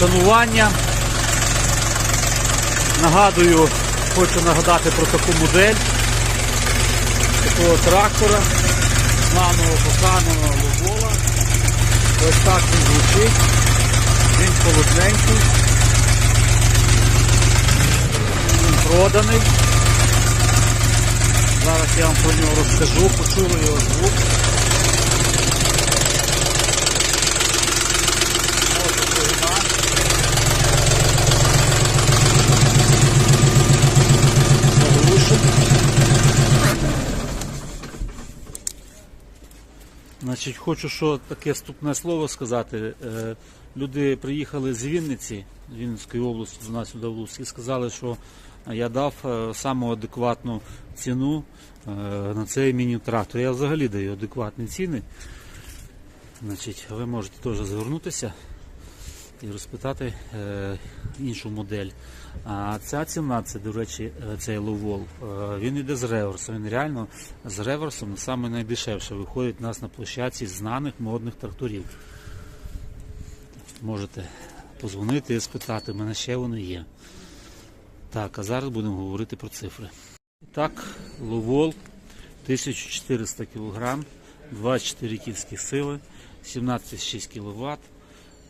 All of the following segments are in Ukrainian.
шанування. Нагадую, хочу нагадати про таку модель такого трактора, знаного коханого Ловола. Ось так він звучить. Він холодненький. Він проданий. Зараз я вам про нього розкажу, почули його звук. Значить, хочу що таке вступне слово сказати. Е, Люди приїхали з Вінниці, з Вінницької області до нас сюди в Луцьк, і сказали, що я дав е, саму адекватну ціну е, на цей міні-трактор. Я взагалі даю адекватні ціни. Значить, ви можете теж звернутися і розпитати е, іншу модель. А ця ціна, це, до речі, е, цей ловол, е, він йде з реверсом. Він реально з реверсом саме найдешевше виходить у нас на площадці знаних модних тракторів. Можете позвонити і спитати, в мене ще вони є. Так, а зараз будемо говорити про цифри. І Так, ловол 1400 кг, 24 кінські сили, 17,6 кВт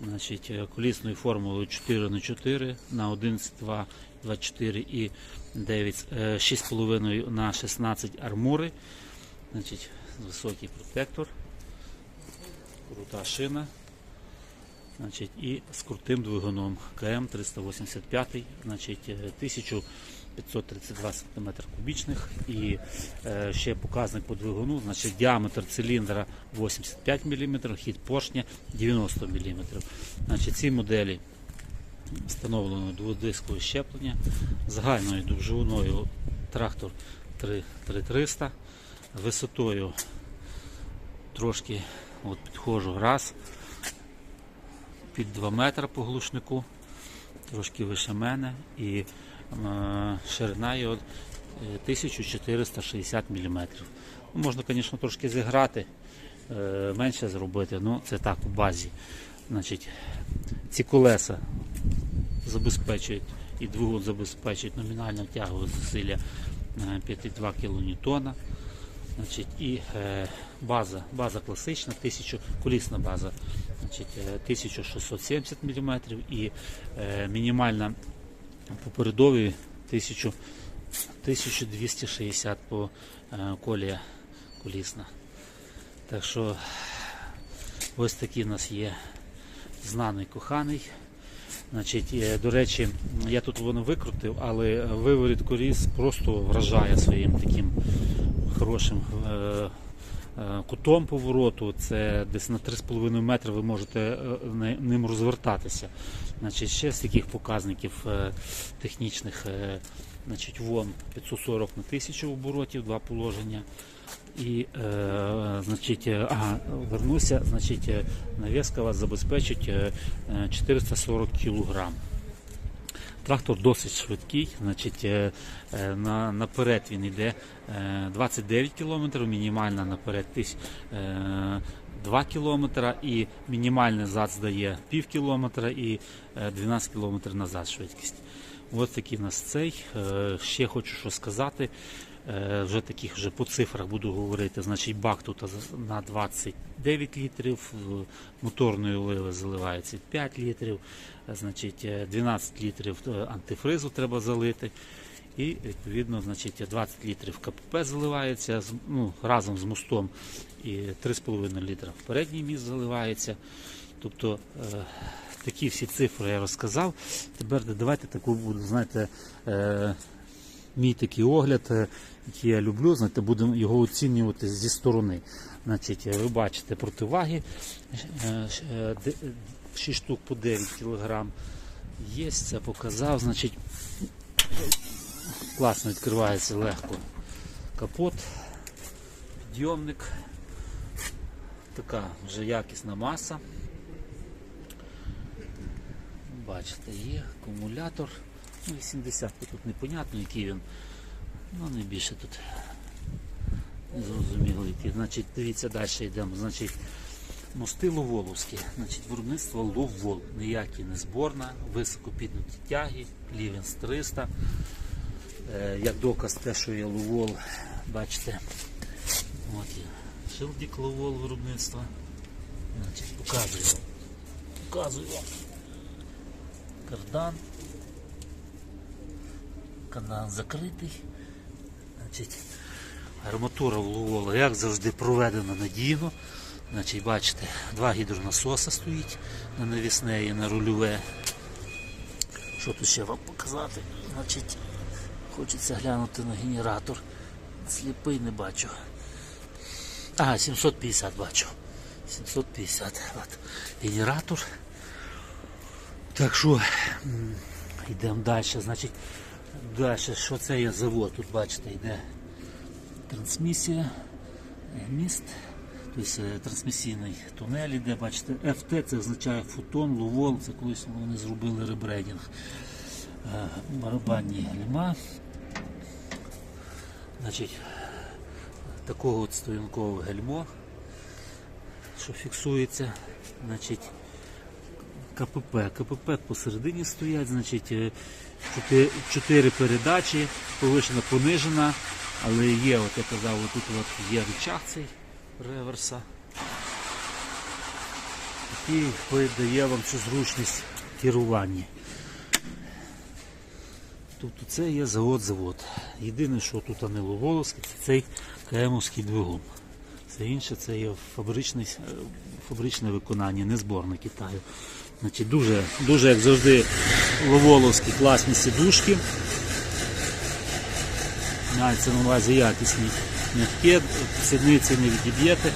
значить, е, колісною формулою 4 на 4 на 11,2, 24 і 9, 6,5 е, на 16 армури. Значить, Високий протектор, крута шина значить, і з крутим двигуном КМ 385, значить, е, 1000 532 см кубічних і е, ще показник по двигуну, значить діаметр циліндра 85 мм, хід поршня 90 мм. Значить, Ці моделі встановлено дводискове щеплення, загальною довжиною трактор 3300, висотою трошки от підходжу раз, під 2 метри по глушнику, трошки вище мене. і ширина його е, 1460 мм. Ну, можна, звісно, трошки зіграти, е, менше зробити, ну це так у базі. Ці колеса забезпечують і двигун забезпечують номінально тягове зусилля е, 5,2 кН. І е, база, класична, 1000, колісна база значить, е, 1670 мм і е, мінімальна по передовій 1000, 1260 по е, колія колісна. Так що ось такий у нас є знаний коханий. Значить, е, до речі, я тут воно викрутив, але виворіт коліс просто вражає своїм таким хорошим е, кутом повороту. Це десь на 3,5 метри ви можете е, ним розвертатися. Значить, ще з таких показників е, технічних, е, значить, вон 540 на 1000 оборотів, два положення. І, е, значить, е, ага, вернуся, значить, е, навіска вас забезпечить е, е, 440 кілограм. Трактор досить швидкий, значить, е, е, на, наперед він йде е, 29 км, мінімальна наперед е, 2 км і мінімальний зад здає пів кілометра і е, 12 км назад швидкість. Ось такий у нас цей. Е, Ще хочу що сказати. Е, Вже таких вже по цифрах буду говорити. Значить, бак тут на 29 літрів, в моторної оливи заливається 5 літрів, е, значить, е, 12 літрів е, антифризу треба залити. І відповідно значить, 20 літрів КПП заливається ну, разом з мостом і 3,5 літра в передній міст заливається. Тобто е, такі всі цифри я розказав. Тепер давайте таку буду, знаєте, е, мій такий огляд, е, який я люблю, знаєте, будемо його оцінювати зі сторони. Значить, е, ви бачите противаги е, ш- е, де- 6 штук по 9 кг. Є, це показав, значить, класно відкривається легко капот, підйомник, така вже якісна маса. Бачите, є акумулятор. Ну, 80 тут непонятно, який він. Ну, не більше тут не зрозуміло який. Значить, дивіться, далі йдемо. Значить, Мости Ловоловські, значить, виробництво Ловвол, ніякі не зборна, високо підняті тяги, Лівенс 300. Е, як доказ те, що є Ловол, бачите, от є шилдік Ловол виробництва. Значить, показую вам. Показую вам. Кардан. Кардан закритий. Значить, арматура в Ловола, як завжди, проведена надійно. Значить, бачите, два гідронасоса стоїть на навісне і на рульове. Що тут ще вам показати? Значить, хочеться глянути на генератор. Сліпий не бачу. Ага, 750 бачу. 750. От. Генератор. Так що йдемо далі. Значить, далі, що це є завод? Тут бачите, йде трансмісія, міст, тобто е, трансмісійний тунель іде, бачите, FT це означає фотон, ловол, це колись вони зробили ребрендінг. Е, Барабанні гальма. Значить, такого от стоянкове гальмо, що фіксується. Значить, КПП. КПП посередині стоять, значить, е, чотири, чотири передачі, повишена, понижена, але є, от я казав, тут от є рычаг цей реверса, який дає вам цю зручність керування. Тобто це є завод-завод. Єдине, що тут не це цей КМовський двигун. Все інше це є фабричне, фабричне виконання, не зборне Китаю. Значить, дуже, дуже, як завжди, ловоловські класні сідушки. Мається на увазі якісні м'які, сідниці не відіб'єте.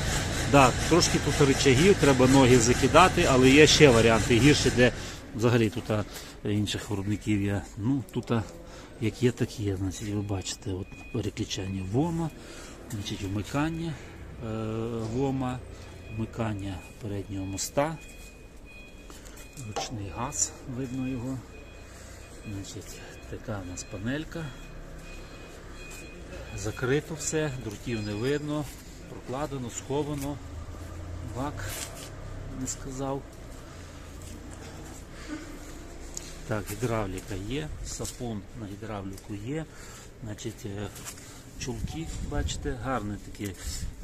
Да, трошки тут рычагів, треба ноги закидати, але є ще варіанти гірші, де взагалі тут інших виробників є. Ну, тут як є, так є. Значить, ви бачите, от переключання ВОМа, значить, вмикання е, ВОМа, вмикання переднього моста, ручний газ, видно його. Значить, така у нас панелька. Закрито все, друтів не видно, прокладено, сховано, бак не сказав. Так, гідравліка є, сапон на гідравліку є. Значить, е, чулки, бачите, гарне таке,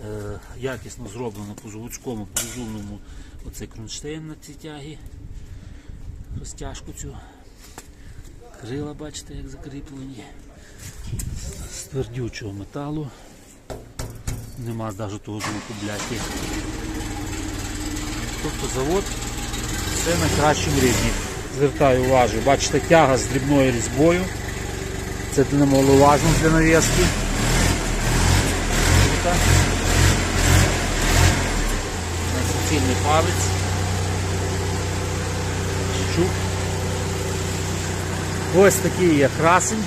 е, якісно зроблено по заводському, по розумному оцей кронштейн на цій тягі, розтяжку цю. Крила, бачите, як закріплені з твердючого металу. Нема навіть того звуку бляхи. Тобто завод все на кращому рівні. Звертаю увагу, бачите, тяга з дрібною різьбою. Це немаловажно для. Тут. Суцільний палець. Щук. Ось такий є красень.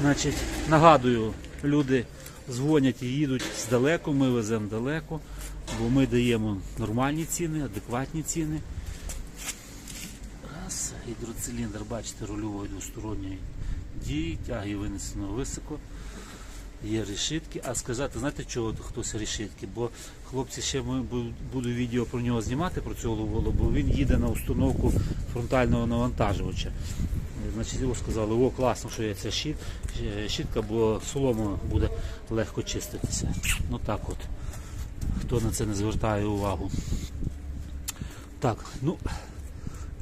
Значить, нагадую, люди дзвонять і їдуть здалеку, ми веземо далеко, бо ми даємо нормальні ціни, адекватні ціни. Гідроциліндр, бачите, рульової двосторонньої дії, тяги винесено високо. Є решітки. А сказати, знаєте, чого хтось решітки? Бо хлопці ще буду відео про нього знімати, про цього ловолу, бо він їде на установку фронтального навантажувача. Значить, його сказали, о, класно, що є ця щит, е, щітка, бо солома буде легко чиститися. Ну так от. Хто на це не звертає увагу. Так, ну,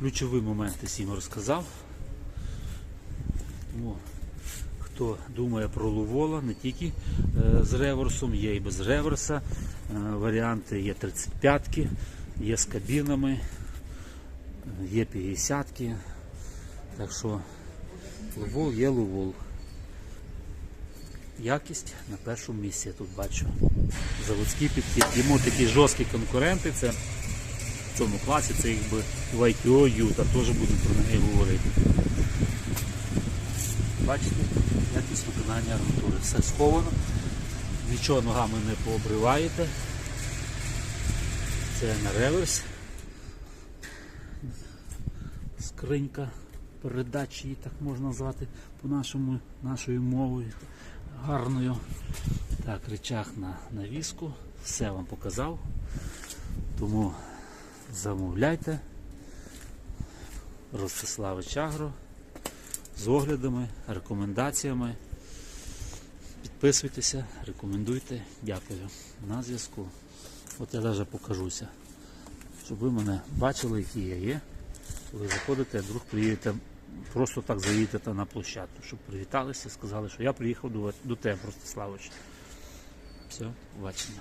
ключові моменти всім розказав. Тому хто думає про Лувола, не тільки е, з реверсом, є і без реверса. Е, варіанти є 35-ки, є з кабінами, є 50-ки. Так що Лувол є Лувол. Якість на першому місці я тут бачу. Заводський підхід. Йому такі жорсткі конкуренти. Це в цьому класі це якби в ITO, Юта, теж будуть про неї говорити. Бачите, якість виконання арматури. Все сховано, нічого ногами не пообриваєте. Це на реверс. Скринька передач, її так можна назвати по нашому, нашою мовою гарною. Так, речах на навіску. Все вам показав. Тому замовляйте. Ростиславич Агро з оглядами, рекомендаціями. Підписуйтеся, рекомендуйте. Дякую. На зв'язку. От я навіть покажуся, щоб ви мене бачили, які я є. Коли заходите, вдруг приїдете, просто так заїдете на площадку, щоб привіталися, сказали, що я приїхав до, тебе, Ростиславич. Все, побачення.